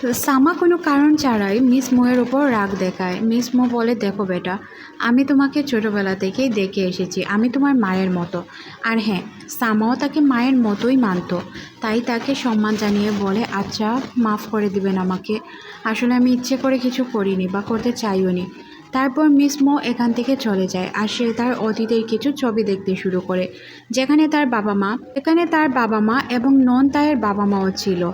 সামা কোনো কারণ ছাড়াই মিস মোয়ের ওপর রাগ দেখায়। মিস মো বলে, দেখো বেটা, আমি তোমাকে ছোটোবেলা থেকেই দেখে এসেছি, আমি তোমার মায়ের মতো। আর হ্যাঁ সামাও তাকে মায়ের মতোই মানত, তাই তাকে সম্মান জানিয়ে বলে আচ্ছা মাফ করে দিবেন আমাকে। আসলে আমি ইচ্ছে করে কিছু করিনি বা করতে চাইও নি তারপর মিস মো এখান থেকে চলে যায় আর সে তার অতীতের কিছু ছবি দেখতে শুরু করে। যেখানে তার বাবা মা, এখানে তার বাবা মা এবং নন তায়ের বাবা মাও ছিল।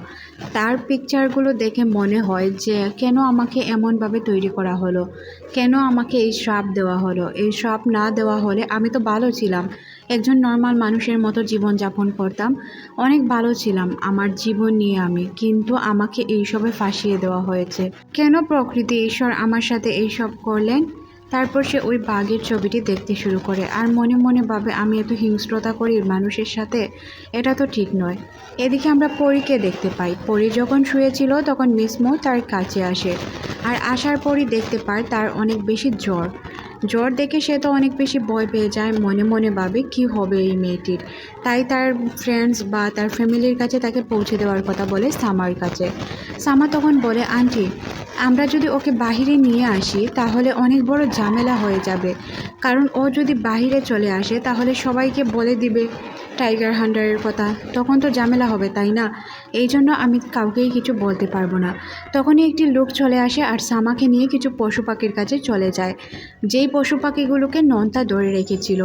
তার পিকচারগুলো দেখে মনে হয় যে কেন আমাকে এমনভাবে তৈরি করা হলো? কেন আমাকে এই শ্রাপ দেওয়া হলো? এই শ্রাপ না দেওয়া হলে আমি তো ভালো ছিলাম। একজন নর্মাল মানুষের মতো জীবনযাপন করতাম। অনেক ভালো ছিলাম আমার জীবন নিয়ে আমি, কিন্তু আমাকে এইসবে ফাঁসিয়ে দেওয়া হয়েছে। কেন প্রকৃতি, ঈশ্বর আমার সাথে এইসব করলেন। তারপর সে ওই বাঘের ছবিটি দেখতে শুরু করে। আর মনে মনে ভাবে, আমি এত হিংস্রতা করি মানুষের সাথে, এটা তো ঠিক নয়। এদিকে আমরা পরীকে দেখতে পাই। পরী যখন শুয়েছিল, তখন মিসমো তার কাছে আসে। আর আসার পরই দেখতে পায়, তার অনেক বেশি জ্বর। জ্বর দেখে সে তো অনেক বেশি ভয় পেয়ে যায়, মনে মনে ভাবে কি হবে এই মেয়েটির। তাই তার ফ্রেন্ডস বা তার ফ্যামিলির কাছে তাকে পৌঁছে দেওয়ার কথা বলে সামার কাছে। সামা তখন বলে, আন্টি, আমরা যদি ওকে বাহিরে নিয়ে আসি, তাহলে অনেক বড় ঝামেলা হয়ে যাবে। কারণ ও যদি বাহিরে চলে আসে, তাহলে সবাইকে বলে দিবে। টাইগার হান্ডারের কথা। তখন তো ঝামেলা হবে, তাই না? এই জন্য আমি কাউকেই কিছু বলতে পারব না। তখনই একটি লোক চলে আসে আর সামাকে নিয়ে কিছু পশু পাখির কাছে চলে যায়। যেই পশু পাখিগুলোকে নন্তা ধরে রেখেছিল,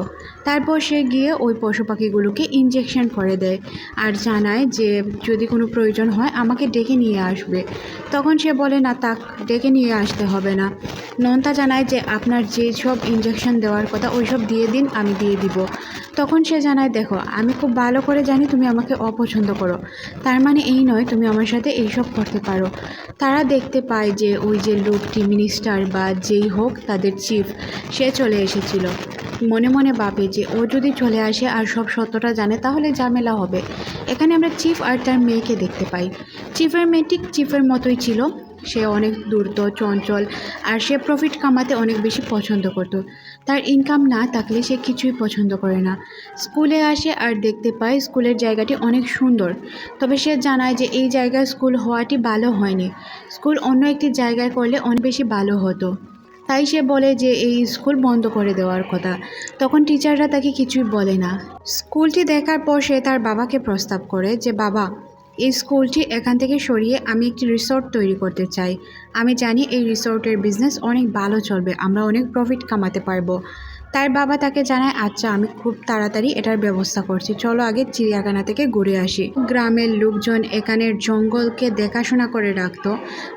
তারপর সে গিয়ে ওই পশু পাখিগুলোকে ইঞ্জেকশন করে দেয় আর জানায় যে যদি কোনো প্রয়োজন হয় আমাকে ডেকে নিয়ে আসবে। তখন সে বলে, না, তাক, ডেকে নিয়ে আসতে হবে না। নন্তা জানায় যে আপনার যে সব ইঞ্জেকশন দেওয়ার কথা ওই সব দিয়ে দিন, আমি দিয়ে দিব। তখন সে জানায়, দেখো, আমি খুব ভালো করে জানি তুমি আমাকে অপছন্দ করো। তার মানে এই নয়, তুমি আমার সাথে এইসব করতে পারো। তারা দেখতে পায় যে ওই যে লোকটি মিনিস্টার বা যেই হোক তাদের চিফ সে চলে এসেছিল। মনে মনে ভাবে যে ও যদি চলে আসে আর সব সত্যটা জানে, তাহলে ঝামেলা হবে। এখানে আমরা চিফ আর তার মেয়েকে দেখতে পাই। চিফের মেয়ে ঠিক চিফের মতোই ছিল। সে অনেক দ্রুত চঞ্চল, আর সে প্রফিট কামাতে অনেক বেশি পছন্দ করতো। তার ইনকাম না থাকলে সে কিছুই পছন্দ করে না। স্কুলে আসে আর দেখতে পায় স্কুলের জায়গাটি অনেক সুন্দর। তবে সে জানায় যে এই জায়গায় স্কুল হওয়াটি ভালো হয়নি। স্কুল অন্য একটি জায়গায় করলে অনেক বেশি ভালো হতো। তাই সে বলে যে এই স্কুল বন্ধ করে দেওয়ার কথা। তখন টিচাররা তাকে কিছুই বলে না। স্কুলটি দেখার পর সে তার বাবাকে প্রস্তাব করে যে, বাবা এই স্কুলটি এখান থেকে সরিয়ে আমি একটি রিসোর্ট তৈরি করতে চাই। আমি জানি এই রিসোর্টের বিজনেস অনেক ভালো চলবে, আমরা অনেক প্রফিট কামাতে পারব। তার বাবা তাকে জানায় আচ্ছা আমি খুব তাড়াতাড়ি এটার ব্যবস্থা করছি। চলো আগে চিড়িয়াখানা থেকে ঘুরে আসি। গ্রামের লোকজন এখানের জঙ্গলকে দেখাশোনা করে রাখতো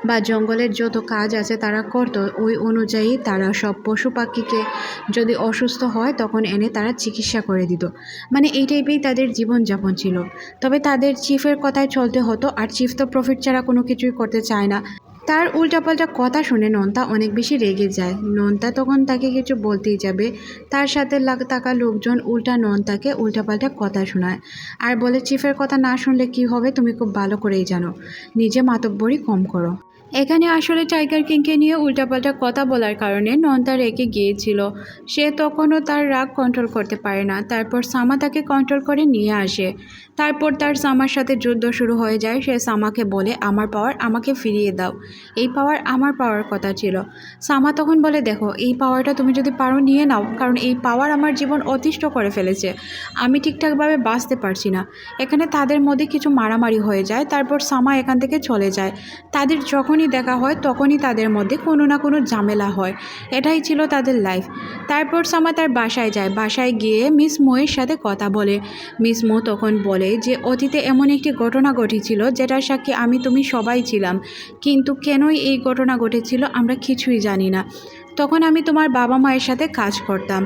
বা জঙ্গলের যত কাজ আছে তারা করতো। ওই অনুযায়ী তারা সব পশু পাখিকে যদি অসুস্থ হয় তখন এনে তারা চিকিৎসা করে দিত। মানে এই টাইপেই তাদের জীবনযাপন ছিল। তবে তাদের চিফের কথায় চলতে হতো, আর চিফ তো প্রফিট ছাড়া কোনো কিছুই করতে চায় না। তার উল্টাপাল্টা কথা শুনে নন্তা অনেক বেশি রেগে যায়। নন্তা তখন তাকে কিছু বলতেই যাবে। তার সাথে থাকা লোকজন উল্টা নন্তাকে উল্টাপাল্টা কথা শোনায়। আর বলে, চিফের কথা না শুনলে কি হবে? তুমি খুব ভালো করেই জানো। নিজে মাতব্বরই কম করো। এখানে আসলে টাইগার কিংকে নিয়ে উল্টাপাল্টা কথা বলার কারণে নন্তা রেগে গিয়েছিল। সে তখনও তার রাগ কন্ট্রোল করতে পারে না। তারপর সামা তাকে কন্ট্রোল করে নিয়ে আসে। তারপর তার সামার সাথে যুদ্ধ শুরু হয়ে যায়। সে সামাকে বলে, আমার পাওয়ার আমাকে ফিরিয়ে দাও। এই পাওয়ার আমার পাওয়ার কথা ছিল। সামা তখন বলে, দেখো, এই পাওয়ারটা তুমি যদি পারো নিয়ে নাও, কারণ এই পাওয়ার আমার জীবন অতিষ্ঠ করে ফেলেছে। আমি ঠিকঠাকভাবে বাঁচতে পারছি না। এখানে তাদের মধ্যে কিছু মারামারি হয়ে যায়। তারপর সামা এখান থেকে চলে যায়। তাদের যখনই দেখা হয়, তখনই তাদের মধ্যে কোনো না কোনো ঝামেলা হয়। এটাই ছিল তাদের লাইফ তারপর সামা তার বাসায় যায়। বাসায় গিয়ে মিস মোয়ের সাথে কথা বলে। মিস মো তখন বলে যে, অতীতে এমন একটি ঘটনা ঘটেছিল যেটার সাক্ষী আমি তুমি সবাই ছিলাম। কিন্তু কেনই এই ঘটনা ঘটেছিল আমরা কিছুই জানি না। তখন আমি তোমার বাবা মায়ের সাথে কাজ করতাম,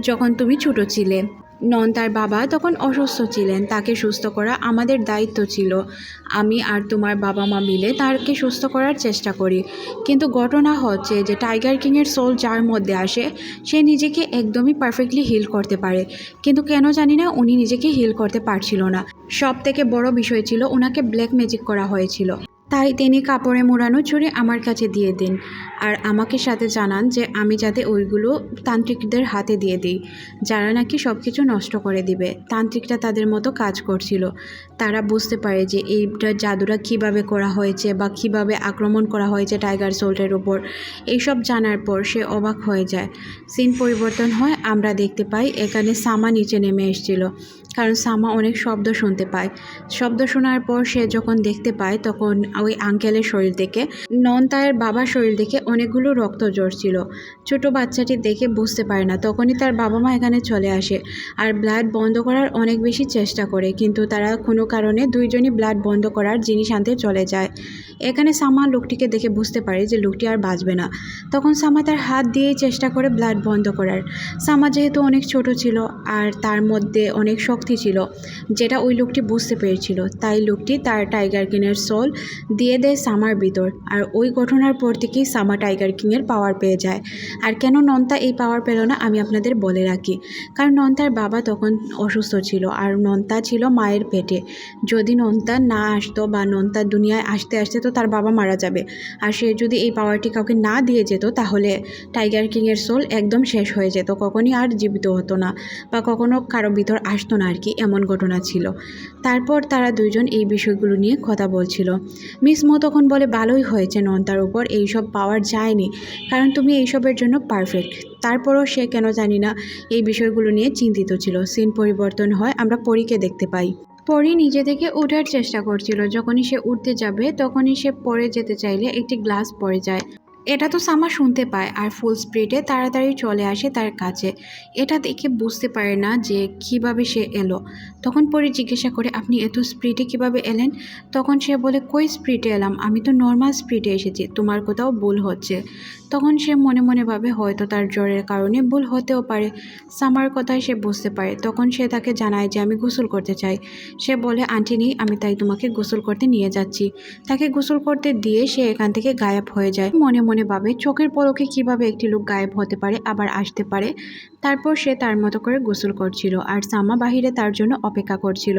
যখন তুমি ছোটো ছিলে। নন তার বাবা তখন অসুস্থ ছিলেন। তাকে সুস্থ করা আমাদের দায়িত্ব ছিল। আমি আর তোমার বাবা মা মিলে তাকে সুস্থ করার চেষ্টা করি। কিন্তু ঘটনা হচ্ছে যে টাইগার কিংয়ের সোল যার মধ্যে আসে, সে নিজেকে একদমই পারফেক্টলি হিল করতে পারে। কিন্তু কেন জানি না উনি নিজেকে হিল করতে পারছিল না। সব থেকে বড় বিষয় ছিল ওনাকে ব্ল্যাক ম্যাজিক করা হয়েছিল। তাই তিনি কাপড়ে মোড়ানো ছুরি আমার কাছে দিয়ে দিন আর আমাকে সাথে জানান যে আমি যাতে ওইগুলো তান্ত্রিকদের হাতে দিয়ে দিই, যারা নাকি সব কিছু নষ্ট করে দিবে। তান্ত্রিকরা তাদের মতো কাজ করছিল। তারা বুঝতে পারে যে এইটা জাদুরা কীভাবে করা হয়েছে বা কীভাবে আক্রমণ করা হয়েছে টাইগার সোল্টের উপর এইসব জানার পর সে অবাক হয়ে যায়। সিন পরিবর্তন হয়, আমরা দেখতে পাই এখানে সামা নিচে নেমে এসেছিল। কারণ সামা অনেক শব্দ শুনতে পায়। শব্দ শোনার পর সে যখন দেখতে পায়, তখন ওই আঙ্কেলের শরীর থেকে ননতায়ের বাবার শরীর দেখে অনেকগুলো রক্ত ঝরছিল। ছোট বাচ্চাটি দেখে বুঝতে পারে না, তখনই তার বাবা মা এখানে চলে আসে আর ব্লাড বন্ধ করার অনেক বেশি চেষ্টা করে, কিন্তু তারা কোনো কারণে দুইজনই ব্লাড বন্ধ করার জিনিস আনতে চলে যায়। এখানে সামা লোকটিকে দেখে বুঝতে পারে যে লোকটি আর বাঁচবে না। তখন সামা তার হাত দিয়েই চেষ্টা করে ব্লাড বন্ধ করার। সামা যেহেতু অনেক ছোট ছিল আর তার মধ্যে অনেক শক্তি ছিল, যেটা ওই লোকটি বুঝতে পেরেছিল। তাই লোকটি তার টাইগার কিংয়ের সোল দিয়ে দেয় সামার ভিতর, আর ওই ঘটনার পর থেকেই সামা টাইগার কিংয়ের পাওয়ার পেয়ে যায়। আর কেন নন্তা এই পাওয়ার পেল না, আমি আপনাদের বলে রাখি। কারণ নন্তার বাবা তখন অসুস্থ ছিল, আর নন্তা ছিল মায়ের পেটে। যদি নন্তা না আসতো বা নন্তা দুনিয়ায় আসতে আসতে তো তার বাবা মারা যাবে। আর সে যদি এই পাওয়ারটি কাউকে না দিয়ে যেত, তাহলে টাইগার কিংয়ের সোল একদম শেষ হয়ে যেত, কখনই আর জীবিত হতো না বা কখনো কারও ভিতর আসতো না আর কি এমন ঘটনা ছিল? তারপর তারা দুইজন এই বিষয়গুলো নিয়ে কথা বলছিল। মিস মো তখন বলে, ভালোই হয়েছে নন্তার উপর, এইসব পাওয়ার যায়নি। কারণ তুমি এইসবের জন্য পারফেক্ট তারপরও সে কেন জানি না এই বিষয়গুলো নিয়ে চিন্তিত ছিল। সিন পরিবর্তন হয়, আমরা পরীকে দেখতে পাই। পরি নিজে থেকে ওঠার চেষ্টা করছিল। যখনই সে উঠতে যাবে, তখনই সে পড়ে যেতে চাইলে একটি গ্লাস পড়ে যায়। এটা তো সামা শুনতে পায় আর ফুল স্পিডে তাড়াতাড়ি চলে আসে তার কাছে। এটা দেখে বুঝতে পারে না যে কীভাবে সে এলো। তখন পরি জিজ্ঞাসা করে, আপনি এত স্পিডে কীভাবে এলেন? তখন সে বলে, কই স্পিডে এলাম? আমি তো নর্মাল স্পিডে এসেছি, তোমার কোথাও ভুল হচ্ছে। তখন সে মনে মনে ভাবে, হয়তো তার জ্বরের কারণে ভুল হতেও পারে। সামার কথায় সে বুঝতে পারে। তখন সে তাকে জানায় যে, আমি গোসল করতে চাই। সে বলে, আন্টি নেই, আমি তাই তোমাকে গোসল করতে নিয়ে যাচ্ছি। তাকে গোসল করতে দিয়ে সে এখান থেকে গায়েব হয়ে যায়। মনে মনে ভাবে চোখের পলকে কীভাবে একটি লোক গায়েব হতে পারে, আবার আসতে পারে, তারপর সে তার মতো করে গোসল করছিল আর সামা বাহিরে তার জন্য অপেক্ষা করছিল।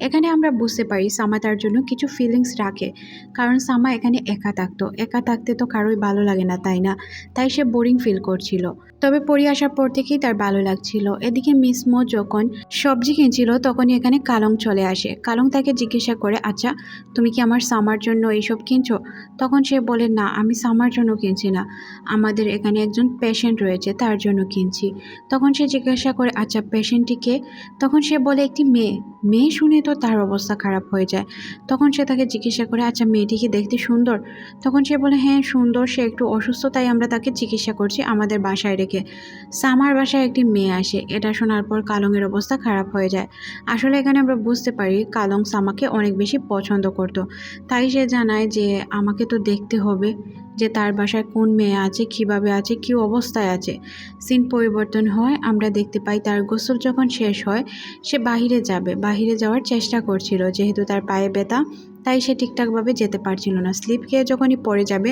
এখানে আমরা বুঝতে পারি সামা তার জন্য কিছু ফিলিংস রাখে, কারণ সামা এখানে একা থাকতো। একা থাকতে তো কারোই ভালো লাগে না, তাই না? তাই সে বোরিং ফিল করছিল। তবে পরি আসার পর থেকেই তার ভালো লাগছিল। এদিকে মিস মো যখন সবজি কিনছিল, তখনই এখানে কালং চলে আসে। কালং তাকে জিজ্ঞাসা করে আচ্ছা তুমি কি আমার সামার জন্য এইসব কিনছো? তখন সে বলে, না, আমি সামার জন্য কিনছি না। আমাদের এখানে একজন পেশেন্ট রয়েছে, তার জন্য কিনছি। তখন সে জিজ্ঞাসা করে আচ্ছা পেশেন্টটিকে তখন সে বলে, একটি মেয়ে। মেয়ে শুনে তো তার অবস্থা খারাপ হয়ে যায়। তখন সে তাকে জিজ্ঞাসা করে আচ্ছা মেয়েটিকে দেখতে সুন্দর? তখন সে বলে হ্যাঁ সুন্দর, সে একটু অসুস্থ, তাই আমরা তাকে চিকিৎসা করছি আমাদের বাসায় রেখে। সামার বাসায় একটি মেয়ে আসে। এটা শোনার পর কালংয়ের অবস্থা খারাপ হয়ে যায়। আসলে এখানে আমরা বুঝতে পারি কালং সামাকে অনেক বেশি পছন্দ করতো। তাই সে জানায় যে, আমাকে তো দেখতে হবে যে তার বাসায় কোন মেয়ে আছে, কীভাবে আছে, কী অবস্থায় আছে। সিন পরিবর্তন হয়, আমরা দেখতে পাই তার গোসল যখন শেষ হয়, সে বাহিরে যাবে। বাহিরে যাওয়ার চেষ্টা করছিল, যেহেতু তার পায়ে ব্যথা তাই সে ঠিকঠাকভাবে যেতে পারছিল না। স্লিপ খেয়ে যখনই পড়ে যাবে,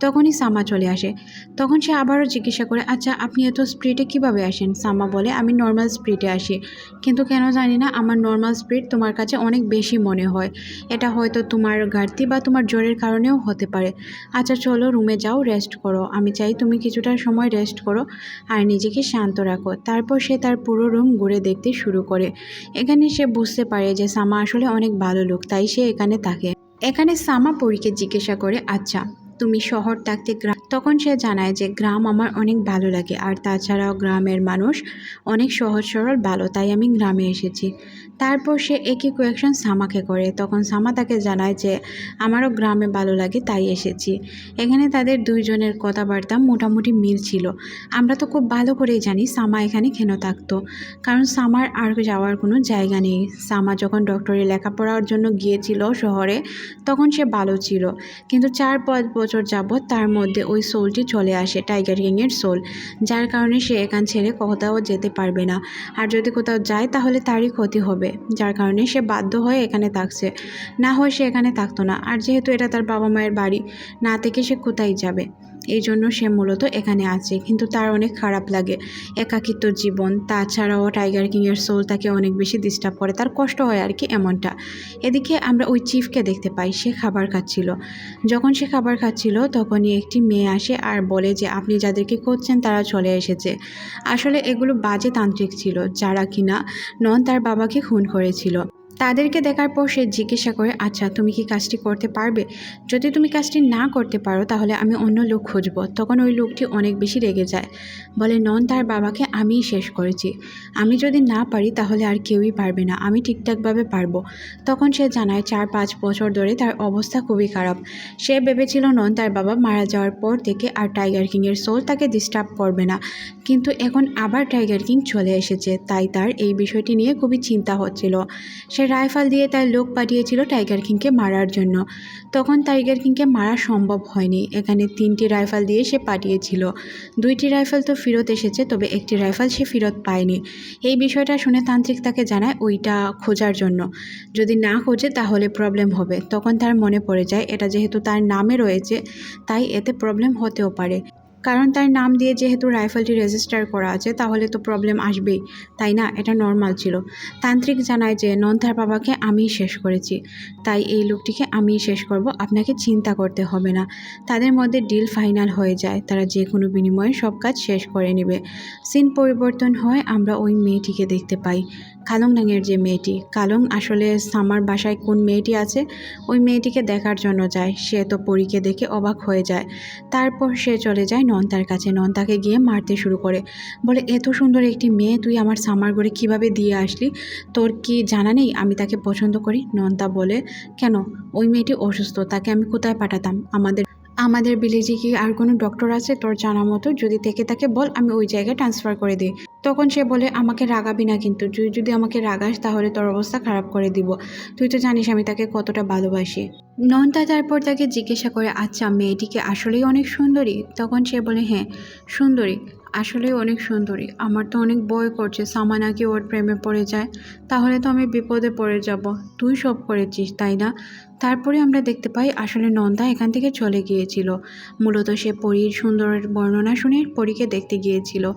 তখনই সামা চলে আসে। তখন সে আবারও জিজ্ঞাসা করে আচ্ছা আপনি এত স্পিডে কীভাবে আসেন? সামা বলে, আমি নর্মাল স্পিডে আসি। কিন্তু কেন জানি না, আমার নর্মাল স্পিড তোমার কাছে অনেক বেশি মনে হয়। এটা হয়তো তোমার ঘাটতি বা তোমার জ্বরের কারণেও হতে পারে। আচ্ছা চলো রুমে যাও রেস্ট করো। আমি চাই তুমি কিছুটা সময় রেস্ট করো আর নিজেকে শান্ত রাখো। তারপর সে তার পুরো রুম ঘুরে দেখতে শুরু করে। এখানে সে বুঝতে পারে যে সামা আসলে অনেক ভালো লোক, তাই সে এখানে থাকে এখানে সামা পরীকে জিজ্ঞাসা করে আচ্ছা তুমি শহর থাকতে গ্রাম তখন সে জানায় যে গ্রাম আমার অনেক ভালো লাগে, আর তাছাড়াও গ্রামের মানুষ অনেক সহজ সরল ভালো, তাই আমি গ্রামে এসেছি। তারপর সে একই কোয়েকশন সামাকে করে। তখন সামা তাকে জানায় যে, আমারও গ্রামে ভালো লাগে, তাই এসেছি। এখানে তাদের দুইজনের কথাবার্তা মোটামুটি মিল ছিল। আমরা তো খুব ভালো করেই জানি সামা এখানে কেন থাকতো, কারণ সামার আর যাওয়ার কোনো জায়গা নেই। সামা যখন ডক্টরি লেখাপড়ার জন্য গিয়েছিল শহরে, তখন সে ভালো ছিল। কিন্তু চার পাঁচ বছর যাবৎ তার মধ্যে ওই সোলটি চলে আসে, টাইগার কিংয়ের সোল, যার কারণে সে এখান ছেড়ে কোথাও যেতে পারবে না। আর যদি কোথাও যায়, তাহলে তারই ক্ষতি হবে। যার কারণে সে বাধ্য হয়ে এখানে থাকছে। না হয় সে এখানে থাকতো না। আর যেহেতু এটা তার বাবা মায়ের বাড়ি, না থেকে সে কোথায় যাবে? এই জন্য সে মূলত এখানে আছে। কিন্তু তার অনেক খারাপ লাগে। একাকিত্ব জীবন, তাছাড়াও টাইগার কিংয়ের সোল তাকে অনেক বেশি ডিস্টার্ব করে। তার কষ্ট হয় আর কি এমনটা। এদিকে আমরা ওই চিফকে দেখতে পাই। সে খাবার খাচ্ছিল। যখন সে খাবার খাচ্ছিল, তখনই একটি মেয়ে আসে আর বলে যে, আপনি যাদেরকে করছেন তারা চলে এসেছে। আসলে এগুলো বাজে তান্ত্রিক ছিল, যারা কিনা নন তার বাবাকে খুন করেছিল। তাদেরকে দেখার পর সে জিজ্ঞাসা করে আচ্ছা তুমি কি কাজটি করতে পারবে? যদি তুমি কাজটি না করতে পারো, তাহলে আমি অন্য লোক খুঁজব। তখন ওই লোকটি অনেক বেশি রেগে যায়। বলে, নন, তার বাবাকে আমিই শেষ করেছি। আমি যদি না পারি, তাহলে আর কেউই পারবে না। আমি ঠিকঠাকভাবে পারব। তখন সে জানায়, চার, পাঁচ বছর ধরে তার অবস্থা খুবই খারাপ। সে ভেবেছিল নন, তার বাবা মারা যাওয়ার পর থেকে আর টাইগার কিংয়ের সোল তাকে ডিস্টার্ব করবে না। কিন্তু এখন আবার টাইগার কিং চলে এসেছে। তাই তার এই বিষয়টি নিয়ে খুবই চিন্তা হচ্ছিল। সে রাইফেল দিয়ে তার লোক পাঠিয়েছিল টাইগার কিংকে মারার জন্য। তখন টাইগার কিংকে মারা সম্ভব হয়নি। এখানে তিনটি রাইফেল দিয়ে সে পাঠিয়েছিল। দুইটি রাইফেল তো ফেরত এসেছে, তবে একটি রাইফেল সে ফেরত পায়নি। এই বিষয়টা শুনে তান্ত্রিক তাকে জানায় ওইটা খোঁজার জন্য। যদি না খোঁজে, তাহলে প্রবলেম হবে। তখন তার মনে পড়ে যায়, এটা যেহেতু তার নামে রয়েছে, তাই এতে প্রবলেম হতেও পারে। কারণ তার নাম দিয়ে যেহেতু রাইফেলটি রেজিস্টার করা আছে, তাহলে তো প্রবলেম আসবেই, তাই না? এটা নর্মাল ছিল। তান্ত্রিক জানায় যে নন্থার বাবাকে আমিই শেষ করেছি। তাই এই লোকটিকে আমিই শেষ করব, আপনাকে চিন্তা করতে হবে না। তাদের মধ্যে ডিল ফাইনাল হয়ে যায়। তারা যে কোনো বিনিময়ে সব কাজ শেষ করে নেবে। সিন পরিবর্তন হয়, আমরা ওই মেয়েটিকে দেখতে পাই। কালং নাঙের যে মেয়েটি। কালং আসলে সামার বাসায় কোন মেয়েটি আছে? ওই মেয়েটিকে দেখার জন্য যায়। সে তো পরীকে দেখে অবাক হয়ে যায়। তারপর সে চলে যায় নন্তার কাছে, নন্তাকে গিয়ে মারতে শুরু করে। বলে, এত সুন্দর একটি মেয়ে, তুই আমার সামার ঘরে কীভাবে দিয়ে আসলি? তোর কি জানা নেই? আমি তাকে পছন্দ করি? নন্তা বলে, কেন? ওই মেয়েটি অসুস্থ, তাকে আমি কোথায় পাঠাতাম? আমাদের আমাদের ভিলেজে কি আর কোনো ডক্টর আছে? তোর জানা মতো যদি থেকে তাকে বল, আমি ওই জায়গায় ট্রান্সফার করে দিই। তখন সে বলে, আমাকে রাগাবি না কিন্তু, তুই যদি আমাকে রাগাস, তাহলে তোর অবস্থা খারাপ করে দিব। তুই তো জানিস আমি তাকে কতটা ভালোবাসি। নন্তা তারপর তাকে জিজ্ঞাসা করে আচ্ছা মেয়েটিকে আসলেই অনেক সুন্দরী? তখন সে বলে হ্যাঁ সুন্দরী, আসলেই অনেক সুন্দরী। আমার তো অনেক বয় করছে সামানাকে ওর প্রেমে পড়ে যায়? তাহলে তো আমি বিপদে পড়ে যাব। তুই সব করেছিস, তাই না? তারপরে আমরা দেখতে পাই, আসলে নন্দা এখান থেকে চলে গিয়েছিল। মূলত সে পরীর সুন্দরের বর্ণনা শুনে পরীকে দেখতে গিয়েছিল।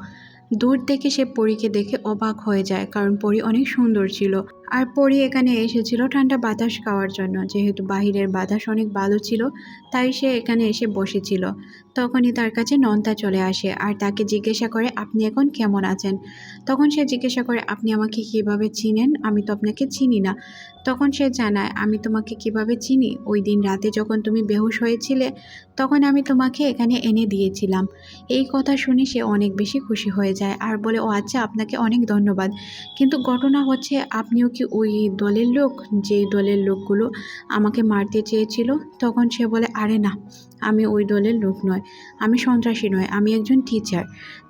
দূর থেকে সে পরীকে দেখে অবাক হয়ে যায়, কারণ পরী অনেক সুন্দর ছিল। আর পরী এখানে এসেছিল ঠান্ডা বাতাস খাওয়ার জন্য। যেহেতু বাহিরের বাতাস অনেক ভালো ছিল, তাই সে এখানে এসে বসেছিল। তখনই তার কাছে নন্তা চলে আসে আর তাকে জিজ্ঞাসা করে, আপনি এখন কেমন আছেন? তখন সে জিজ্ঞাসা করে, আপনি আমাকে কীভাবে চিনেন? আমি তো আপনাকে চিনি না। তখন সে জানায়, আমি তোমাকে কীভাবে চিনি? ওই দিন রাতে যখন তুমি বেহুশ হয়েছিলে, তখন আমি তোমাকে এখানে এনে দিয়েছিলাম। এই কথা শুনে সে অনেক বেশি খুশি হয়ে যায় আর বলে, ও আচ্ছা আপনাকে অনেক ধন্যবাদ। কিন্তু ঘটনা হচ্ছে, আপনিও কি ওই দলের লোক? যেই দলের লোকগুলো আমাকে মারতে চেয়েছিল, তখন সে বলে, আরে না, আমি ওই দলের লোক নয়। আমি সন্ত্রাসী নয় আমি একজন টিচার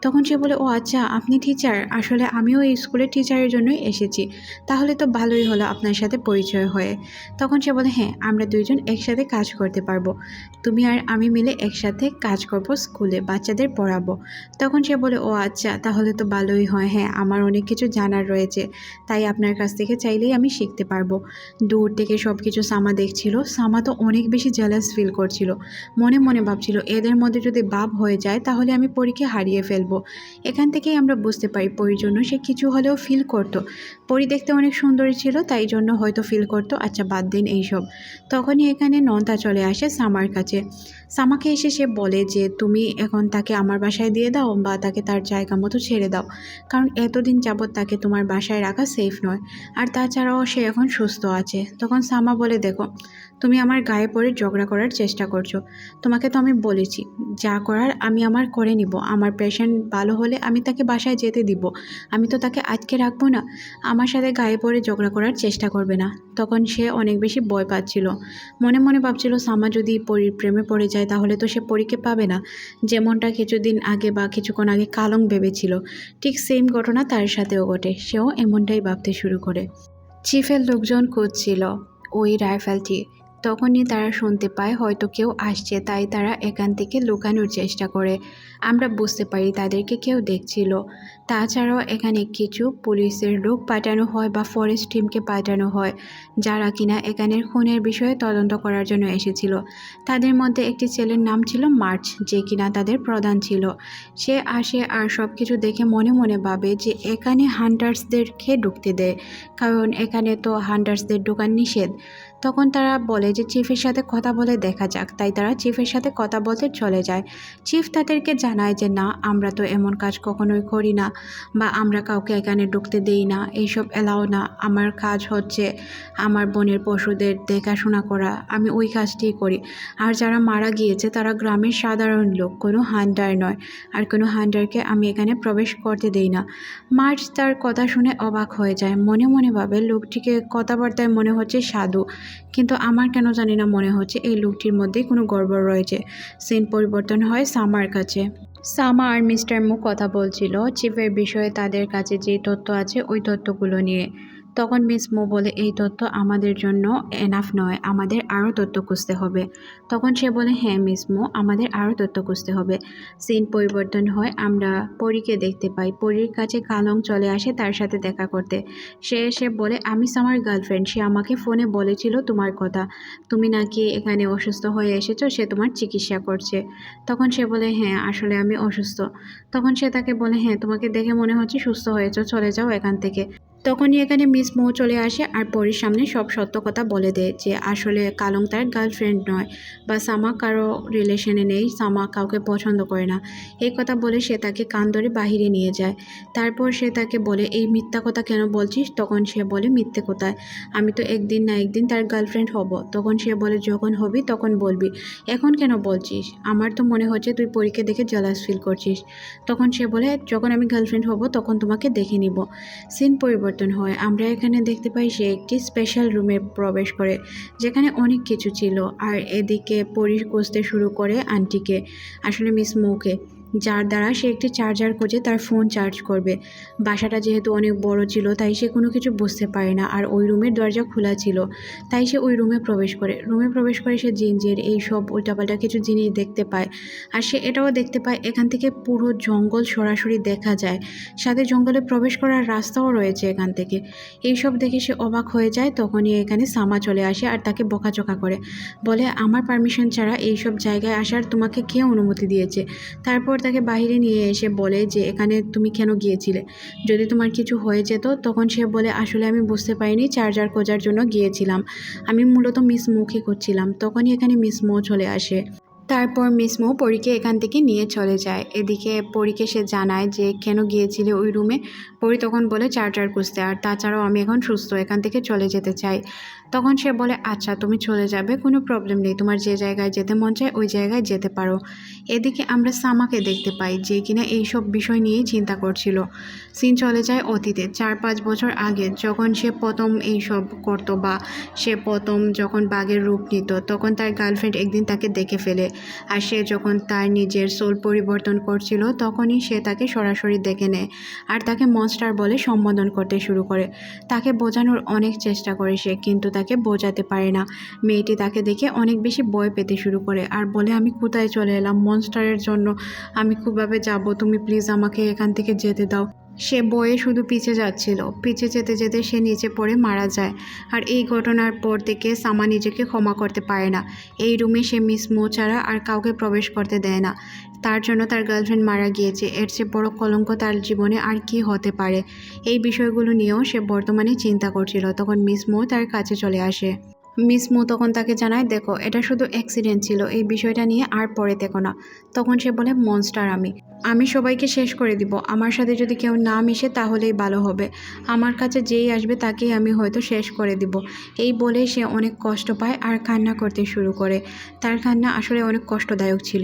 তখন সে বলে, ও আচ্ছা আপনি টিচার আসলে আমিও এই স্কুলের টিচারের জন্যই এসেছি। তাহলে তো ভালোই হলো আপনার সাথে পরিচয় হয়ে। তখন সে বলে হ্যাঁ আমরা দুইজন একসাথে কাজ করতে পারব। তুমি আর আমি মিলে একসাথে কাজ করব স্কুলে বাচ্চাদের পড়াবো। তখন সে বলে, ও আচ্ছা তাহলে তো ভালোই হয়। হ্যাঁ আমার অনেক কিছু জানার রয়েছে। তাই আপনার কাছ থেকে চাইলেই আমি শিখতে পারব। দূর থেকে সব কিছু সামা দেখছিল। সামা তো অনেক বেশি জেলাস ফিল করছিল। মনে মনে ভাবছিল, এদের মধ্যে যদি ভাব হয়ে যায়, তাহলে আমি পরীকে হারিয়ে ফেলব। এখান থেকেই আমরা বুঝতে পারি পরীর জন্য সে কিছু হলেও ফিল করতো। পরী দেখতে অনেক সুন্দরী ছিল, তাই জন্য হয়তো ফিল করতো আচ্ছা বাদ দিন এইসব। তখনই এখানে নন্তা চলে আসে সামার কাছে। সামাকে এসে সে বলে যে, তুমি এখন তাকে আমার বাসায় দিয়ে দাও বা তাকে তার জায়গা মতো ছেড়ে দাও। কারণ এতদিন যাবৎ তাকে তোমার বাসায় রাখা সেফ নয়। আর তাছাড়াও সে এখন সুস্থ আছে। তখন সামা বলে, দেখো, তুমি আমার গায়ে পড়ে ঝগড়া করার চেষ্টা করছ। তোমাকে তো আমি বলেছি, যা করার আমি আমার করে নিব। আমার পেশেন্ট ভালো হলে আমি তাকে বাসায় যেতে দিব। আমি তো তাকে আটকে রাখব না। আমার সাথে গায়ে পড়ে ঝগড়া করার চেষ্টা করবে না। তখন সে অনেক বেশি ভয় পাচ্ছিল। মনে মনে ভাবছিল, সামা যদি পরীর প্রেমে পড়ে যায়, তাহলে তো সে পরীকে পাবে না। যেমনটা কিছুদিন আগে বা কিছুক্ষণ আগে কালং ভেবেছিল, ঠিক সেম ঘটনা তার সাথেও ঘটে। সেও এমনটাই ভাবতে শুরু করে। চিফের লোকজন খুঁজছিল ওই রাইফেলটি। তখনই তারা শুনতে পায় হয়তো কেউ আসছে, তাই তারা এখান থেকে লুকানোর চেষ্টা করে। আমরা বুঝতে পারি তাদেরকে কেউ দেখছিল। তাছাড়াও এখানে কিছু পুলিশের লোক পাঠানো হয় বা ফরেস্ট টিমকে পাঠানো হয়, যারা কিনা এখানের খুনের বিষয়ে তদন্ত করার জন্য এসেছিল। তাদের মধ্যে একটি ছেলের নাম ছিল মার্চ, যে কিনা তাদের প্রধান ছিল। সে আসে আর সব কিছু দেখে মনে মনে ভাবে যে এখানে হান্টার্সদেরকে ঢুকতে দেয়, কারণ এখানে তো হান্টার্সদের ঢোকান নিষেধ। তখন তারা বলে যে চিফের সাথে কথা বলে দেখা যাক, তাই তারা চিফের সাথে কথা বলতে চলে যায়। চিফ তাদেরকে জানায় যে, না, আমরা তো এমন কাজ কখনোই করি না বা আমরা কাউকে এখানে ঢুকতে দেই না, এইসব এলাও না। আমার কাজ হচ্ছে আমার বোনের পশুদের দেখাশোনা করা, আমি ওই কাজটিই করি। আর যারা মারা গিয়েছে, তারা গ্রামের সাধারণ লোক, কোনো হান্ডার নয়। আর কোনো হান্ডারকে আমি এখানে প্রবেশ করতে দেই না। মার্চ তার কথা শুনে অবাক হয়ে যায়। মনে মনে ভাবে, লোকটিকে কথাবার্তায় মনে হচ্ছে সাধু, কিন্তু আমার কেন জানি না মনে হচ্ছে এই লোকটির মধ্যে কোনো গড়বড় রয়েছে। সিন পরিবর্তন হয় সামার কাছে। সামা আর মিস্টার মু কথা বলছিল, চিফের বিষয়ে তাদের কাছে যে তথ্য আছে ওই তথ্যগুলো নিয়ে। তখন মিস মো বলে, এই তথ্য আমাদের জন্য এনাফ নয়, আমাদের আরও তথ্য খুঁজতে হবে। তখন সে বলে হ্যাঁ মিস মো, আমাদের আরও তথ্য খুঁজতে হবে। সিন পরিবর্তন হয়, আমরা পরীকে দেখতে পাই। পরীর কাছে কালং চলে আসে তার সাথে দেখা করতে। সে এসে বলে, আমি আমার গার্লফ্রেন্ড, সে আমাকে ফোনে বলেছিল তোমার কথা। তুমি নাকি এখানে অসুস্থ হয়ে এসেছ, সে তোমার চিকিৎসা করছে। তখন সে বলে হ্যাঁ আসলে আমি অসুস্থ। তখন সে তাকে বলে হ্যাঁ তোমাকে দেখে মনে হচ্ছে সুস্থ হয়েছো, চলে যাও এখান থেকে। তখনই এখানে মিস মৌ চলে আসে আর পরীর সামনে সব সত্য কথা বলে দেয় যে আসলে কালং তার গার্লফ্রেন্ড নয় বা সামা কারও রিলেশনে নেই, সামা কাউকে পছন্দ করে না। এই কথা বলে সে তাকে কান ধরে বাহিরে নিয়ে যায়। তারপর সে তাকে বলে, এই মিথ্যা কথা কেন বলছিস? তখন সে বলে, মিথ্যে কোথায়? আমি তো একদিন না একদিন তার গার্লফ্রেন্ড হব। তখন সে বলে, যখন হবি তখন বলবি। এখন কেন বলছিস? আমার তো মনে হচ্ছে তুই পরীকে দেখে জেলাস ফিল করছিস। তখন সে বলে, যখন আমি গার্লফ্রেন্ড হব তখন তোমাকে দেখে নিব। সিন পরিবর্তন হয়। আমরা এখানে দেখতে পাই সে একটি স্পেশাল রুমে প্রবেশ করে, যেখানে অনেক কিছু ছিল। আর এদিকে পরি কষতে শুরু করে আন্টিকে আসলে মিস মৌকে। যার দ্বারা সে একটি চার্জার খুঁজে, তার ফোন চার্জ করবে। বাসাটা যেহেতু অনেক বড় ছিল, তাই সে কোনো কিছু বুঝতে পারে না। আর ওই রুমের দরজা খোলা ছিল, তাই সে ওই রুমে প্রবেশ করে। রুমে প্রবেশ করে সে জিঞ্জের, এই সব উল্টাপাল্টা কিছু জিনিস দেখতে পায়। আর সে এটাও দেখতে পায়, এখান থেকে পুরো জঙ্গল সরাসরি দেখা যায়। সাথে জঙ্গলে প্রবেশ করার রাস্তাও রয়েছে এখান থেকে। এই সব দেখে সে অবাক হয়ে যায়, তখনই এখানে সামা চলে আসে আর তাকে বকাচকা করে। বলে, আমার পারমিশন ছাড়া এইসব জায়গায় আসার তোমাকে কে অনুমতি দিয়েছে? তারপর তাকে বাইরে নিয়ে এসে বলে যে, এখানে তুমি কেন গিয়েছিলে? যদি তোমার কিছু হয়ে যেত, তখন সে বলে, আসলে আমি বুঝতে পারিনি, চার্জার খোঁজার জন্য গিয়েছিলাম। আমি মূলত মিস মুখে করছিলাম, তখনই এখানে মিস মো চলে আসে। তারপর মিস মো পরীকে এখান থেকে নিয়ে চলে যায়। এদিকে পরীকে সে জানায় যে, কেন গিয়েছিলে ওই রুমে? পরী তখন বলে, চার্জার খুঁজতে। আর তাছাড়াও আমি এখন সুস্থ, এখান থেকে চলে যেতে চাই। তখন সে বলে আচ্ছা তুমি চলে যাবে, কোনো প্রবলেম নেই। তোমার যে জায়গায় যেতে মন চায়, ওই জায়গায় যেতে পারো। এদিকে আমরা সামাকে দেখতে পাই, যে কিনা এইসব বিষয় নিয়েই চিন্তা করছিল। সিন চলে যায় অতীতে, চার পাঁচ বছর আগে, যখন সে প্রথম এইসব করতো বা সে প্রথম যখন বাঘের রূপ নিত, তখন তার গার্লফ্রেন্ড একদিন তাকে দেখে ফেলে। আর সে যখন তার নিজের সোল পরিবর্তন করছিল, তখনই সে তাকে সরাসরি দেখে নেয় আর তাকে মনস্টার বলে সম্বোধন করতে শুরু করে। তাকে বোঝানোর অনেক চেষ্টা করে সে, কিন্তু তাকে বোঝাতে পারে না। মেয়েটি তাকে দেখে অনেক বেশি ভয় পেতে শুরু করে আর বলে, আমি কোথায় চলে এলাম? মনস্টারের জন্য আমি খুবভাবে যাব? তুমি প্লিজ আমাকে এখান থেকে যেতে দাও। সে বয়ে শুধু পিছে যাচ্ছিল। পিছে যেতে যেতে সে নিচে পড়ে মারা যায় আর এই ঘটনার পর থেকে সামা নিজেকে ক্ষমা করতে পারে না। এই রুমে সে মিস মো ছাড়া আর কাউকে প্রবেশ করতে দেয় না। তার জন্য তার গার্লফ্রেন্ড মারা গিয়েছে। এর চেয়ে বড় কলঙ্ক তার জীবনে আর কি হতে পারে? এই বিষয়গুলো নিয়েও সে বর্তমানে চিন্তা করছিল। তখন মিস মো তার কাছে চলে আসে। মিস মো তখন তাকে জানায়, দেখো, এটা শুধু অ্যাক্সিডেন্ট ছিল। এই বিষয়টা নিয়ে আর পরে দেখো না। তখন সে বলে, মনস্টার আমি। আমি সবাইকে শেষ করে দিব। আমার সাথে যদি কেউ না মিশে, তাহলেই ভালো হবে। আমার কাছে যেই আসবে, তাকেই আমি হয়তো শেষ করে দিব। এই বলে সে অনেক কষ্ট পায় আর কান্না করতে শুরু করে। তার কান্না আসলে অনেক কষ্টদায়ক ছিল।